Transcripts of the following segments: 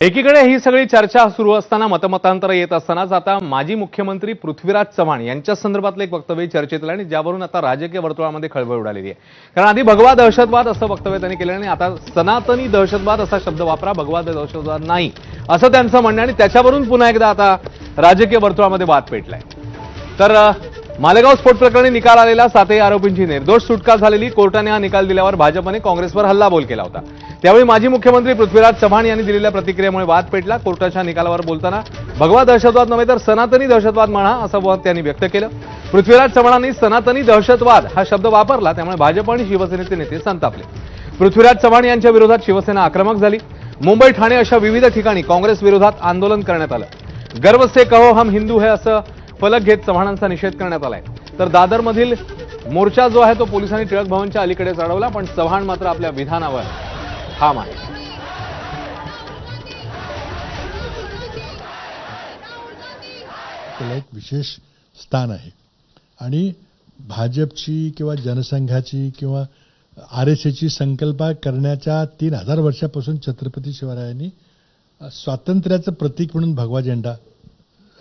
एकीकडे ही सगळी चर्चा सुरू असताना मतमतांतर येत असतानाच आता माजी मुख्यमंत्री पृथ्वीराज चव्हाण यांच्या संदर्भातलं एक वक्तव्य चर्चेत आलं आणि ज्यावरून आता राजकीय वर्तुळामध्ये खळबळ उडालेली आहे. कारण आधी भगवा दहशतवाद असं वक्तव्य त्यांनी केलं आणि आता सनातनी दहशतवाद असा शब्द वापरा भगवा दहशतवाद नाही असं त्यांचं म्हणणं आणि त्याच्यावरून पुन्हा एकदा आता राजकीय वर्तुळामध्ये वाद पेटलाय. तर मालेगाव स्फोट प्रकरणी निकाल आलेला सातही आरोपींची निर्दोष सुटका झालेली कोर्टाने हा निकाल दिल्यावर भाजपने काँग्रेसवर हल्लाबोल केला होता. त्यावेळी माजी मुख्यमंत्री पृथ्वीराज चव्हाण यांनी दिलेल्या प्रतिक्रियेमुळे वाद पेटला. कोर्टाच्या निकालावर बोलताना भगवा दहशतवाद नव्हे तर सनातनी दहशतवाद म्हणा असं मत त्यांनी व्यक्त केलं. पृथ्वीराज चव्हाणांनी सनातनी दहशतवाद हा शब्द वापरला त्यामुळे भाजप आणि शिवसेनेचे नेते संतापले. पृथ्वीराज चव्हाण यांच्या विरोधात शिवसेना आक्रमक झाली. मुंबई ठाणे अशा विविध ठिकाणी काँग्रेस विरोधात आंदोलन करण्यात आलं. गर्व से कहो हम हिंदू है असं फलक घेत चव्हाणांचा निषेध करण्यात आलाय. तर दादरमधील मोर्चा जो आहे तो पोलिसांनी टिळक भवनच्या अलीकडे चढवला पण चव्हाण मात्र आपल्या विधानावर ठाम त्याला एक विशेष स्थान आहे. आणि भाजपची किंवा जनसंघाची किंवा आर एस एची संकल्पना करण्याच्या तीन हजार वर्षापासून छत्रपती शिवरायांनी स्वातंत्र्याचं प्रतीक म्हणून भगवा झेंडा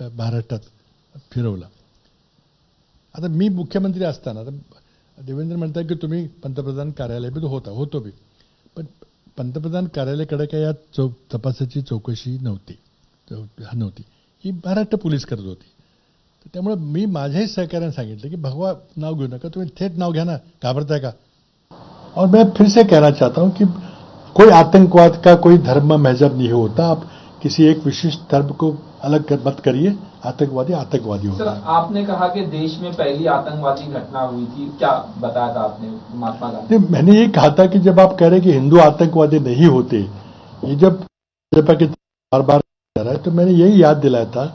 महाराष्ट्रात फिरवला. आता मी मुख्यमंत्री असताना आता देवेंद्र म्हणतात की तुम्ही पंतप्रधान कार्यालय होता होतो मी पण पंतप्रधान कार्यालयाकडे काही या चौ तपासाची चौकशी नव्हती. नव्हती. ही महाराष्ट्र पोलीस करत होती. त्यामुळे मी माझ्याही सहकार्याने सांगितलं की, भगवा, नाव घेऊ नका. तुम्ही थेट नाव घ्या ना. घाबरताय का? और मैं फिर से कहना चाहता हूँ कि कोई आतंकवाद का कोई धर्म महजब नहीं होता। आप किसी एक विशिष्ट धर्म को अलग मत करिए। आतंकवादी आतंकवादी होता है आपने कहा कि देश में पहली आतंकवादी घटना हुई थी। क्या बताया था आपने महात्मा गांधी? मैंने ये कहा था कि जब आप कह रहे कि हिंदू आतंकवादी नहीं होते ये जब भाजपा के बार बार कह रहा है तो मैंने यही याद दिलाया था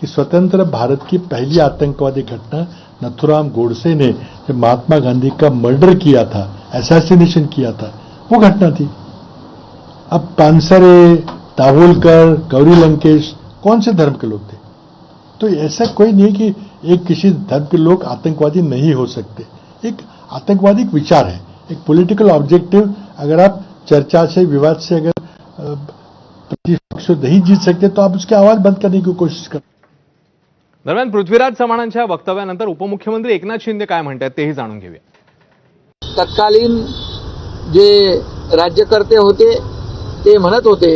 कि स्वतंत्र भारत की पहली आतंकवादी घटना नथुराम गोडसे ने जब महात्मा गांधी का मर्डर किया था असैसिनेशन किया था वो घटना थी। अब पानसरे दाभोलकर गौरी लंकेश कौन से धर्म के लोग थे? तो ऐसा कोई नहीं कि एक किसी धर्म के लोग आतंकवादी नहीं हो सकते। एक आतंकवादी एक विचार है एक पॉलिटिकल ऑब्जेक्टिव अगर आप चर्चा से विवाद से अगर प्रतिपक्ष नहीं जीत सकते तो आप उसकी आवाज बंद करने की कोशिश करें दरम्यान पृथ्वीराज चव्हाणांच्या वक्तव्यानंतर उपमुख्यमंत्री एकनाथ शिंदे काय म्हणतात तेही जाणून घेऊया. तत्कालीन जे राज्यकर्ते होते ते म्हणत होते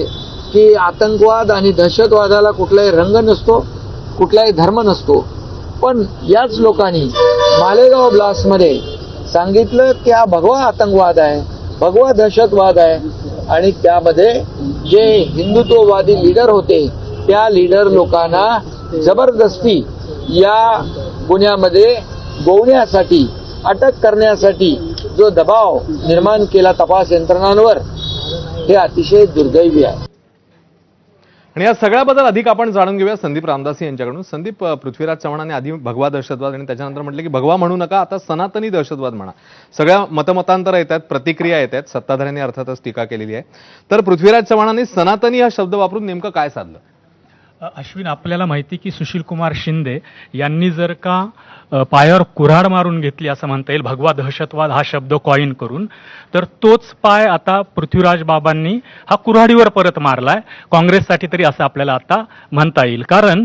की आतंकवाद आणि दहशतवादाला कुठलाही रंग नसतो. कुठलाही धर्म नसतो. पण याच लोकांनी मालेगाव ब्लास्टमध्ये सांगितलं की हा भगवा आतंकवाद आहे भगवा दहशतवाद आहे. आणि त्यामध्ये जे हिंदुत्ववादी लीडर होते त्या लीडर लोकांना जबरदस्ती या गुन्ह्यामध्ये गोवण्यासाठी अटक करण्यासाठी जो दबाव निर्माण केला तपास यंत्रणांवर हे अतिशय दुर्दैवी आहे. आणि या सगळ्याबद्दल अधिक आपण जाणून घेऊया संदीप रामदासी यांच्याकडून. संदीप पृथ्वीराज चव्हाणाने आधी भगवा दहशतवाद आणि त्याच्यानंतर म्हटलं की भगवा म्हणू नका आता सनातनी दहशतवाद म्हणा. सगळ्या मतमतांतर येत आहेत प्रतिक्रिया येत आहेत सत्ताधाऱ्यांनी अर्थातच टीका केलेली आहे. तर पृथ्वीराज चव्हाणांनी सनातनी हा शब्द वापरून नेमकं काय साधलं? अश्विन आपल्याला माहिती की सुशील कुमार शिंदे यांनी जर का पायावर कुऱ्हाड मारून घेतली असं म्हणता येईल. भगवा दहशतवाद हा शब्द कॉईन करून. तर तोच पाय आता पृथ्वीराज बाबांनी हा कुऱ्हाडीवर परत मारलाय. काँग्रेससाठी तरी असं आपल्याला आता म्हणता येईल. कारण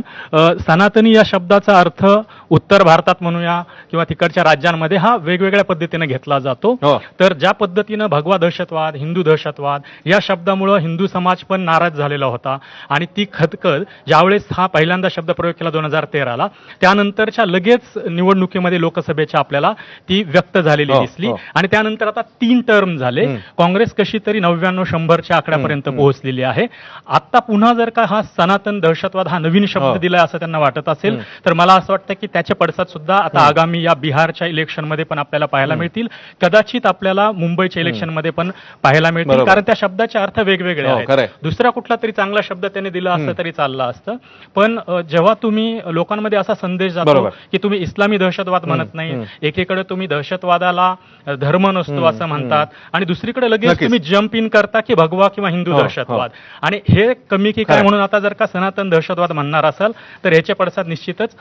सनातनी या शब्दाचा अर्थ उत्तर भारतात म्हणूया किंवा तिकडच्या राज्यांमध्ये हा वेगवेगळ्या पद्धतीने घेतला जातो. हो. तर ज्या पद्धतीनं भगवा दहशतवाद हिंदू दहशतवाद या शब्दामुळं हिंदू समाज पण नाराज झालेला होता. आणि ती खतखत ज्यावेळेस हा पहिल्यांदा शब्द प्रयोग केला दोन हजार तेराला त्यानंतरच्या लगेच निवडणुकीमध्ये लोकसभेच्या आपल्याला ती व्यक्त झालेली हो, दिसली हो. आणि त्यानंतर आता तीन टर्म झाले. काँग्रेस कशी तरी नव्याण्णव शंभरच्या आकड्यापर्यंत. पोहोचलेली आहे आता पुन्हा जर का हा सनातन दहशतवाद हा नवीन हो. शब्द दिलाय असं त्यांना वाटत असेल. तर मला असं वाटतं की त्याचे पडसाद सुद्धा आता आगामी या बिहारच्या इलेक्शनमध्ये पण आपल्याला पाहायला मिळतील कदाचित आपल्याला मुंबईच्या इलेक्शनमध्ये पण पाहायला मिळतील. कारण त्या शब्दाचे अर्थ वेगवेगळे हो, आहेत. दुसरा कुठला तरी चांगला शब्द त्यांनी दिला. असतं तरी चालला असतं पण जेव्हा तुम्ही लोकांमध्ये असा संदेश जातो. की तुम्ही इस्लामी दहशतवाद म्हणत नाही. एकीकडे तुम्ही दहशतवादाला धर्म नसतो असं म्हणतात. आणि दुसरीकडे लगेच. तुम्ही जम्प इन करता की भगवा किंवा हिंदू हो, दहशतवाद. आणि हे कमी की काय. म्हणून आता जर का सनातन दहशतवाद म्हणणार असाल तर ह्याचे पडसाद निश्चितच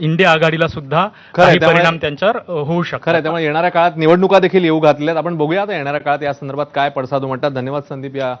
इंडिया आघाडीला सुद्धा काही परिणाम त्यांच्यावर होऊ शकतात. त्यामुळे येणाऱ्या काळात निवडणुका देखील येऊ घातल्यात. आपण बघूया आता येणाऱ्या काळात या संदर्भात काय पडसाद उमटतात. धन्यवाद संदीप या